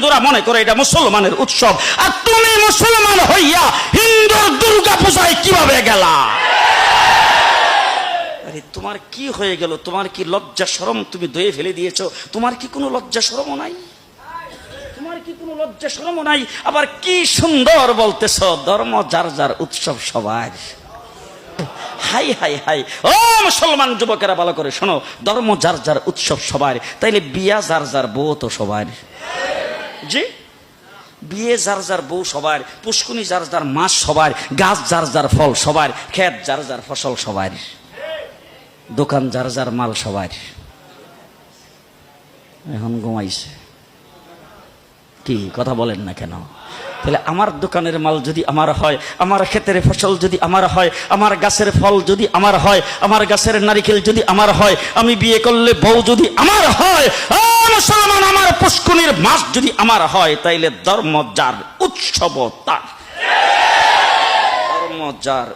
হিন্দুরা মনে করে এটা মুসলমানের উৎসব। আর তুমি মুসলমান হইয়া হিন্দুর দুর্গা পূজায় কীভাবে গেলা? তোমার কি হয়ে গেল? তোমার কি লজ্জা শরম তুমি দয়ে ফেলে দিয়েছ? তোমার কি কোনো লজ্জা শরমও নাই? তোমার কি কোনো লজ্জা শরমও নাই? আবার কি সুন্দর বলতেছ, ধর্ম যার যার উৎসব সবার। High high high. ও মুসলমান যুবকেরা, ভালো করে শোনো, ধর্ম যার যার উৎসব সবার। তাইলে বিয়া যার যার বউ তো সবার। জি? বিয়ে যার যার বউ সবার, পুষ্কুনি যার যার মাছ সবার, গাছ যার যার ফল সবার, ক্ষেত যার যার ফসল সবার, দোকান যার যার মাল সবার। এখন ঘুমাইছে। কি, কথা বলেন না কেন? তাহলে আমার দোকানের মাল যদি আমার হয়, আমার ক্ষেতের ফসল যদি আমার হয়, আমার গাছের ফল যদি আমার হয়, আমার গাছের নারিকেল যদি আমার হয়, আমি বিয়ে করলে বউ যদি আমার হয় পুষ্কুনির মাস যদি আমার হয় তাইলে ধর্ম যার উৎসব তার। ধর্ম যার